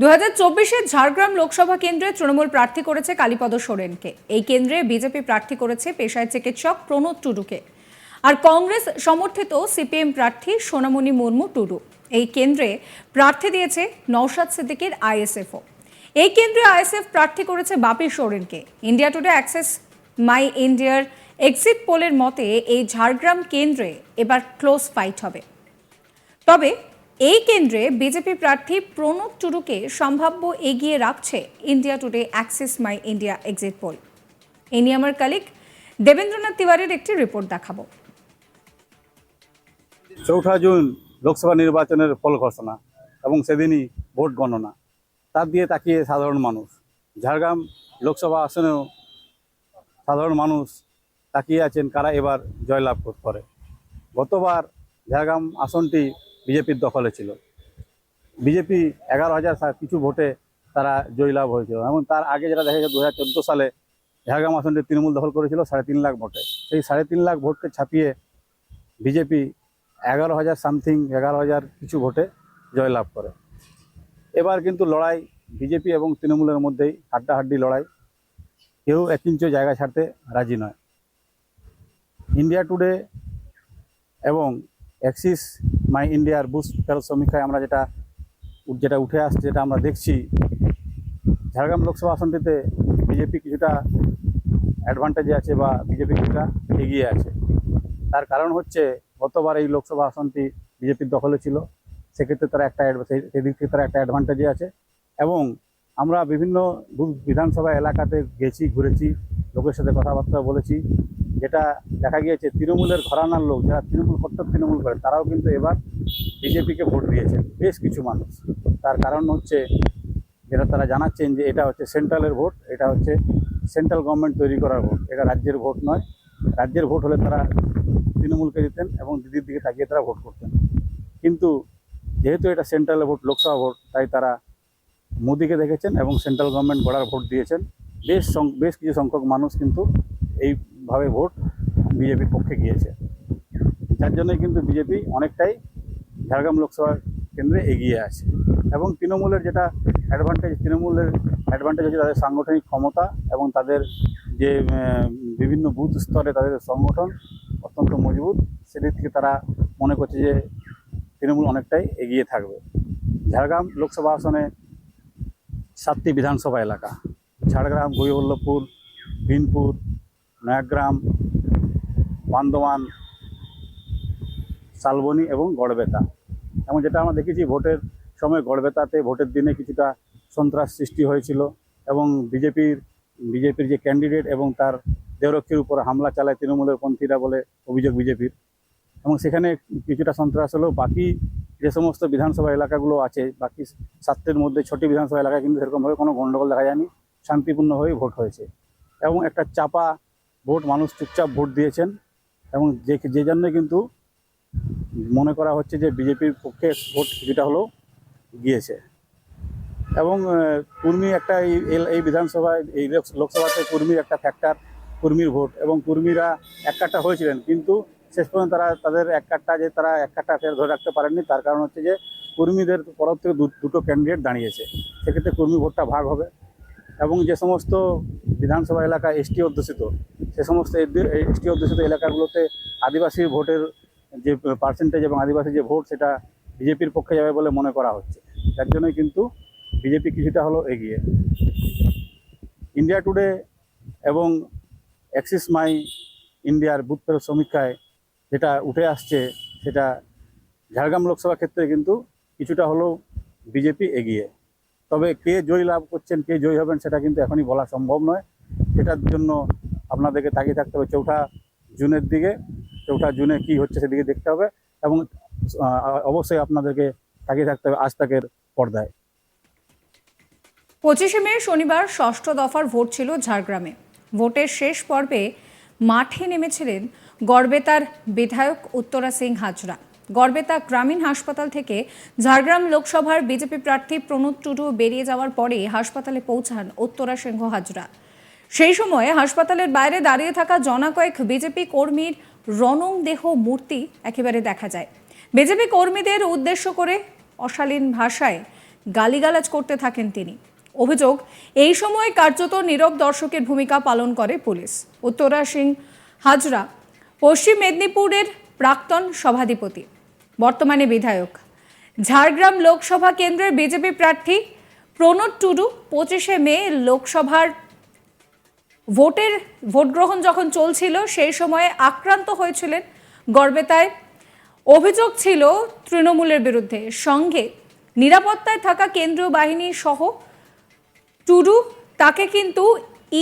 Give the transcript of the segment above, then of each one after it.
দু হাজার ঝাড়গ্রাম লোকসভা কেন্দ্রে তৃণমূল প্রার্থী করেছে কালীপদ সোরেনকে। এই কেন্দ্রে বিজেপি প্রার্থী করেছে পেশায় চিকিৎসক প্রণোদ টুডুকে। আর কংগ্রেস সমর্থিত সিপিএম প্রার্থী সোনামণি মুর্মু টুডু। এই কেন্দ্রে প্রার্থী দিয়েছে নওশাদ সিদ্দিকের আইএসএফও। এই কেন্দ্রে আইএসএফ প্রার্থী করেছে বাপি সোরেনকে। ইন্ডিয়া টুডে অ্যাক্সেস মাই ইন্ডিয়ার এক্সিট পোলের মতে এই ঝাড়গ্রাম কেন্দ্রে এবার ক্লোজ ফাইট হবে। তবে এই কেন্দ্রে বিজেপি প্রার্থী প্রণব টুডুকে সম্ভাব্য এগিয়ে রাখছে India Today Axis my India exit poll. এ নিয়ে আমার কালিক দেবেন্দ্রনাথ তিওয়ারির একটি রিপোর্ট দেখাবো। চৌঠা জুন লোকসভা নির্বাচনের ফল ঘোষণা এবং সেদিনই ভোট গণনা। তার দিয়ে তাকিয়ে সাধারণ মানুষ। ঝাড়গ্রাম লোকসভা আসনেও সাধারণ মানুষ তাকিয়ে আছেন কারা এবার জয়লাভ করে। গতবার ঝাড়গ্রাম আসনটি বিজেপির দখলে ছিল। বিজেপি এগারো হাজার কিছু ভোটে তারা জয়লাভ হয়েছিল। এবং তার আগে যেটা দেখা গেছে দু হাজার সালে ঝাড়গ্রাম আসনটি তৃণমূল দখল করেছিল সাড়ে তিন লাখ ভোটে। সেই সাড়ে তিন লাখ ভোটকে ছাপিয়ে বিজেপি এগারো হাজার সামথিং, এগারো হাজার কিছু ভোটে জয়লাভ করে। এবার কিন্তু লড়াই বিজেপি এবং তৃণমূলের মধ্যেই, হাড্ডাহাড্ডি লড়াই। কেউ এক ইঞ্চও জায়গা ছাড়তে রাজি নয়। ইন্ডিয়া টুডে এবং অ্যাক্সিস মাই ইন্ডিয়ার বুস্ট ফেরত সমীক্ষায় আমরা যেটা যেটা উঠে আসছে, যেটা আমরা দেখছি, ঝাড়গ্রাম লোকসভা আসনটিতে বিজেপি কিছুটা অ্যাডভান্টেজে আছে বা বিজেপি কিছুটা এগিয়ে আছে। তার কারণ হচ্ছে, গতবার এই লোকসভা আসনটি বিজেপির দখলে ছিল, সেক্ষেত্রে তারা একটা সেদিক থেকে তারা একটা অ্যাডভান্টেজে আছে এবং আমরা বিভিন্ন বিধানসভা এলাকাতে গেছি, ঘুরেছি, লোকের সাথে কথাবার্তা বলেছি। যেটা দেখা গিয়েছে, তৃণমূলের ঘরানার লোক, যারা তৃণমূল প্রত্যেক তৃণমূল করে, তারাও কিন্তু এবার বিজেপিকে ভোট দিয়েছেন, বেশ কিছু মানুষ। তার কারণ হচ্ছে, যেটা তারা জানাচ্ছেন যে এটা হচ্ছে সেন্ট্রালের ভোট, এটা হচ্ছে সেন্ট্রাল গভর্নমেন্ট তৈরি করার ভোট, এটা রাজ্যের ভোট নয়। রাজ্যের ভোট হলে তারা তৃণমূলকে দিতেন এবং দিদির দিকে তাকিয়ে তারা ভোট করতেন। কিন্তু যেহেতু এটা সেন্ট্রাল ভোট, লোকসভা ভোট, তাই তারা মোদিকে দেখেছেন এবং সেন্ট্রাল গভর্নমেন্ট গড়ার ভোট দিয়েছেন। বেশ বেশ কিছু সংখ্যক মানুষ কিন্তু এইভাবে ভোট বিজেপির পক্ষে গিয়েছে। যার জন্যই কিন্তু বিজেপি অনেকটাই ঝাড়গ্রাম লোকসভা কেন্দ্রে এগিয়ে আছে এবং তৃণমূলের যেটা অ্যাডভান্টেজ তৃণমূলের অ্যাডভান্টেজ হচ্ছে তাদের সাংগঠনিক ক্ষমতা এবং তাদের যে বিভিন্ন বুথ স্তরে তাদের সংগঠন অত্যন্ত মজবুত, সেদিক থেকে তারা মনে করছে যে তৃণমূল অনেকটাই এগিয়ে থাকবে। ঝাড়গ্রাম লোকসভা আসনে সাতটি বিধানসভা এলাকা, ঝাড়গ্রাম গৈবল্লভপুর বিনপুর নয়াগ্রাম, বান্দোয়ান, শালবনী এবং গড়বেতা। এবং যেটা আমরা দেখেছি, ভোটের সময় গড়বেতাতে ভোটের দিনে কিছুটা সন্ত্রাস সৃষ্টি হয়েছিল এবং বিজেপির বিজেপির যে ক্যান্ডিডেট এবং তার দেহরক্ষীর উপর হামলা চালায় তৃণমূলের পন্থীরা বলে অভিযোগ বিজেপির। এবং সেখানে কিছুটা সন্ত্রাস হলেও বাকি যে সমস্ত বিধানসভা এলাকাগুলো আছে, বাকি সাতটির মধ্যে ছটি বিধানসভা এলাকায় কিন্তু সেরকমভাবে কোনো গণ্ডগোল দেখা যায়নি, শান্তিপূর্ণভাবেই ভোট হয়েছে। এবং একটা চাপা ভোট, মানুষ চুপচাপ ভোট দিয়েছেন এবং যে যে জন্য কিন্তু মনে করা হচ্ছে যে বিজেপির পক্ষে ভোট কিছুটা হলেও গিয়েছে। এবং কুর্মী একটা এই বিধানসভায়, এই লোকসভাতে কুর্মীর একটা ফ্যাক্টর কুর্মীর ভোট এবং কুর্মীরা এক কাট্টা হয়েছিলেন। কিন্তু শেষ পর্যন্ত তারা, তাদের এক কাট্টা যে তারা এক কাট্টা ফের ধরে রাখতে পারেননি, তার কারণ হচ্ছে যে কর্মীদের তরফ থেকে দুটো ক্যান্ডিডেট দাঁড়িয়েছে। সেক্ষেত্রে কর্মী ভোটটা ভাগ হবে এবং যে সমস্ত বিধানসভা এলাকা এসটি অধ্যুষিত সে সমস্ত এসটি অধ্যুষিত এলাকাগুলোতে আদিবাসী ভোটের যে পার্সেন্টেজ এবং আদিবাসী যে ভোট সেটা বিজেপির পক্ষে যাবে বলে মনে করা হচ্ছে। যার জন্যই কিন্তু বিজেপি কিছুটা হলো এগিয়ে। ইন্ডিয়া টুডে এবং অ্যাক্সিস মাই ইন্ডিয়ার বুথ সমীক্ষায় যেটা উঠে আসছে, সেটা ঝাড়গ্রাম লোকসভা ক্ষেত্রে কিন্তু কিছুটা হলেও বিজেপি এগিয়ে। তবে কে জয় লাভ করছেন, কে জয়ী হবেন সেটা কিন্তু এখনই বলা সম্ভব নয়। সেটার জন্য আপনাদেরকে তাকিয়ে থাকতে হবে চৌঠা জুনের দিকে, চৌঠা জুনে কি হচ্ছে সেদিকে দেখতে হবে এবং অবশ্যই আপনাদেরকে তাকিয়ে থাকতে হবে আজ তাকের পর্দায়। পঁচিশে মে শনিবার ষষ্ঠ দফার ভোট ছিল ঝাড়গ্রামে। ভোটের শেষ পর্বে মাঠে নেমেছিলেন গড়বেতার বিধায়ক উত্তরা সিং হাজরা। গড়বেতা গ্রামীণ হাসপাতাল থেকে ঝাড়গ্রাম লোকসভার বিজেপি প্রার্থী প্রণোদ টুডু বেরিয়ে যাওয়ার পরে হাসপাতালে পৌঁছান উত্তরা সিংহ হাজরা। সেই সময় হাসপাতালের বাইরে দাঁড়িয়ে থাকা জনা কয়েক বিজেপি কর্মীর রণং দেহ মূর্তি একেবারে দেখা যায়। বিজেপি কর্মীদের উদ্দেশ্য করে অশালীন ভাষায় গালিগালাজ করতে থাকেন তিনি। অভিযোগ, এই সময় কার্যত নীরব দর্শকের ভূমিকা পালন করে পুলিশ। উত্তরা সিং হাজরা, পশ্চিম মেদিনীপুরের প্রাক্তন সভাধিপতি, বর্তমানে বিধায়ক। ঝাড়গ্রাম লোকসভা কেন্দ্রের বিজেপি প্রার্থী প্রণব টুডু পঁচিশে মে লোকসভার ভোটের ভোট গ্রহণ যখন চলছিল, সেই সময়ে আক্রান্ত হয়েছিলেন গড়বেতায়। অভিযোগ ছিল তৃণমূলের বিরুদ্ধে। সঙ্গে নিরাপত্তায় থাকা কেন্দ্রীয় বাহিনী সহ টুডু, তাকে কিন্তু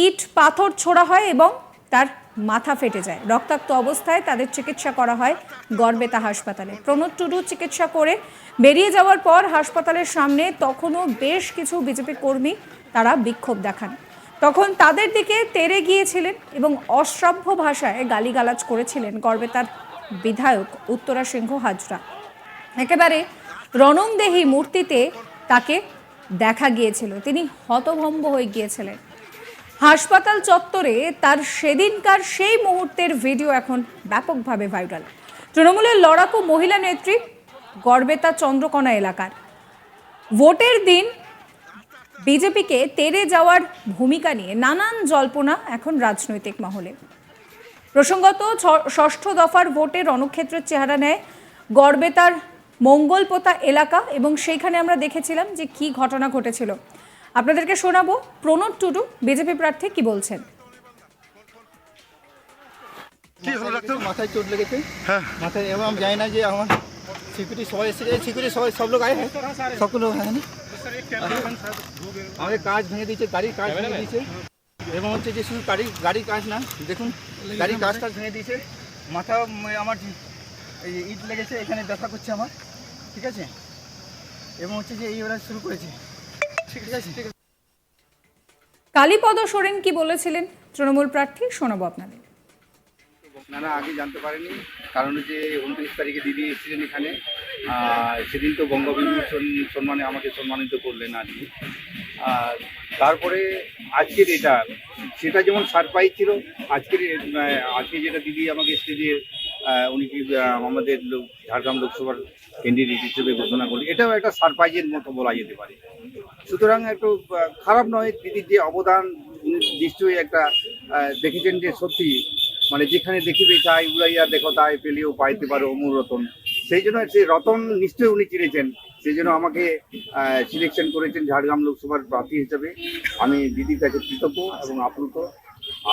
ইট, পাথর ছোড়া হয় এবং তার মাথা ফেটে যায়। রক্তাক্ত অবস্থায় তাদের চিকিৎসা করা হয় গড়বেতা হাসপাতালে। প্রণব টুডু চিকিৎসা করে বেরিয়ে যাওয়ার পর হাসপাতালের সামনে তখনও বেশ কিছু বিজেপি কর্মী তারা বিক্ষোভ দেখান। তখন তাদের দিকে তেরে গিয়েছিলেন এবং অশ্রাব্য ভাষায় গালিগালাজ করেছিলেন গড়বেতার বিধায়ক উত্তরা সিংহ হাজরা। একেবারে রণংদেহী মূর্তিতে তাকে দেখা গিয়েছিল। তিনি হতভম্ব হয়ে গিয়েছিলেন। হাসপাতাল চত্বরে তার সেদিনকার সেই মুহূর্তের ভিডিও এখন ব্যাপকভাবে ভাইরাল। তৃণমূলের লড়াকু মহিলা নেত্রী গর্বেতা চন্দ্রকোনা এলাকার। ভোটের দিন বিজেপিকে তেড়ে যাওয়ার ভূমিকা নিয়ে নানান জল্পনা এখন রাজনৈতিক মহলে। প্রসঙ্গত ষষ্ঠ দফার ভোটে রণক্ষেত্রের চেহারা নেয় গড়বেতার মঙ্গলপোতা এলাকা এবং সেইখানে আমরা দেখেছিলাম যে কি ঘটনা ঘটেছিল। আপনাদেরকে শোনাবো প্রণব টুডু বিজেপি প্রার্থী কি বলছেন? মাথায় চোট লেগেছে। হ্যাঁ। মাথায় এবং আমি জানি না যে আমার সিকিউরিটি সবাই এসে সিকিউরিটি সবাই সব লোক আয় হ্যাঁ? সব লোক হ্যাঁ না আমাদের কাজ ভেঙে দিয়েছে গাড়ির কাজ ভেঙে দিয়েছে। এবং হচ্ছে যে শুধু গাড়ি গাড়ির কাজ না দেখুন গাড়ির কাজ টাজ ভেঙে দিয়েছে। মাথা আমার ইট লেগেছে এখানে ব্যথা করছে আমার ঠিক আছে? এবং হচ্ছে যে এই ওরা শুরু করেছে। ঠিক আছে? ঠিক আছে কালীপদ সোরেন কি বলেছিলেন? তৃণমূল প্রার্থী শোনাবো আপনাদের। আপনারা আগে জানতে পারেনি কারণ হচ্ছে উনত্রিশ তারিখে দিদি এসেছিলেন এখানে। সেদিন তো বঙ্গবন্ধু সম্মানে আমাকে সম্মানিত করলেন আর কি। আর তারপরে আজকের এটা, সেটা যেমন সারপ্রাইজ ছিল, আজকের আজকে যেটা দিদি আমাকে স্টেজে উনি কি আমাদের ঝাড়গ্রাম লোকসভার ক্যান্ডিডেট হিসেবে ঘোষণা করলেন। এটাও একটা সারপ্রাইজের মতো বলা যেতে পারে। সুতরাং একটু খারাপ নয়, দিদির যে অবদান নিশ্চয়ই একটা দেখেছেন যে সত্যি মানে যেখানে দেখিবে চাই, উড়াইয়া দেখো তাই, পেলেও পাইতে পারো অমূল রতন। সেই জন্য সেই রতন নিশ্চয়ই উনি চিনেছেন। সেই জন্য আমাকে সিলেকশন করেছেন ঝাড়গ্রাম লোকসভার প্রার্থী হিসেবে। আমি দিদির কাছে কৃতজ্ঞ এবং আপ্লুত।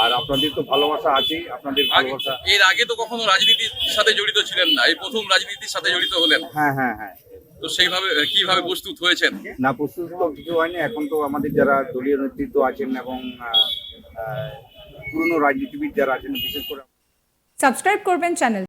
আর আপনাদের তো ভালোবাসা আছে আপনাদের ভালোবাসা এর আগে তো কখনো রাজনীতির সাথে জড়িত ছিলেন না। এই প্রথম রাজনীতির সাথে জড়িত হলেন। হ্যাঁ হ্যাঁ হ্যাঁ। তো সেইভাবে কীভাবে প্রস্তুত হয়েছেন? না প্রস্তুত তো কিছু হয়নি। এখন তো আমাদের যারা দলীয় নেতৃত্ব আছেন এবং পুরনো রাজনীতিবিদ যারা আছেন বিশেষ করে সাবস্ক্রাইব করবেন চ্যানেল।